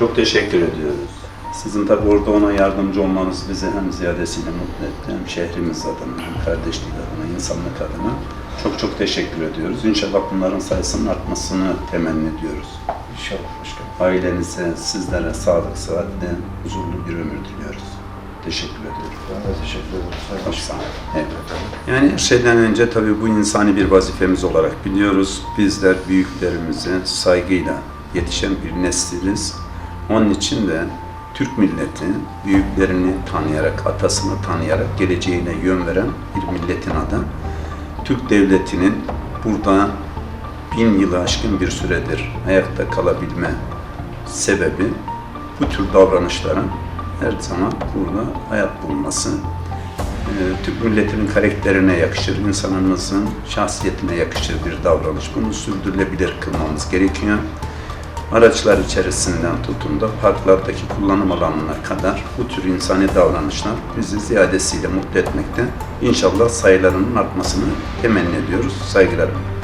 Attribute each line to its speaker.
Speaker 1: Çok teşekkür ediyoruz. Sizin tabi orada ona yardımcı olmanız bizi hem ziyadesiyle mutlu etti hem şehrimiz adına hem kardeşlik adına, insanlık adına çok çok teşekkür ediyoruz. İnşallah bunların sayısının artmasını temenni ediyoruz.
Speaker 2: İnşallah başkanım.
Speaker 1: Ailenize, sizlere sağlık, sıhhatli, huzurlu bir ömür diliyoruz. Teşekkür ediyorum.
Speaker 2: Ben de teşekkür ederim.
Speaker 1: Çok
Speaker 2: Başkanım.
Speaker 1: sağ olun. Evet. Yani her şeyden önce tabii bu insani bir vazifemiz olarak biliyoruz. Bizler büyüklerimize saygıyla yetişen bir nesiliz. Onun için de Türk milleti büyüklerini tanıyarak, atasını tanıyarak geleceğine yön veren bir milletin adı. Türk devletinin burada bin yılı aşkın bir süredir ayakta kalabilme sebebi bu tür davranışların her zaman burada hayat bulması. Ee, Türk milletinin karakterine yakışır, insanımızın şahsiyetine yakışır bir davranış. Bunu sürdürülebilir kılmamız gerekiyor. Araçlar içerisinden tutun da parklardaki kullanım alanına kadar bu tür insani davranışlar bizi ziyadesiyle mutlu etmekte. İnşallah sayılarının artmasını temenni ediyoruz. Saygılarımla.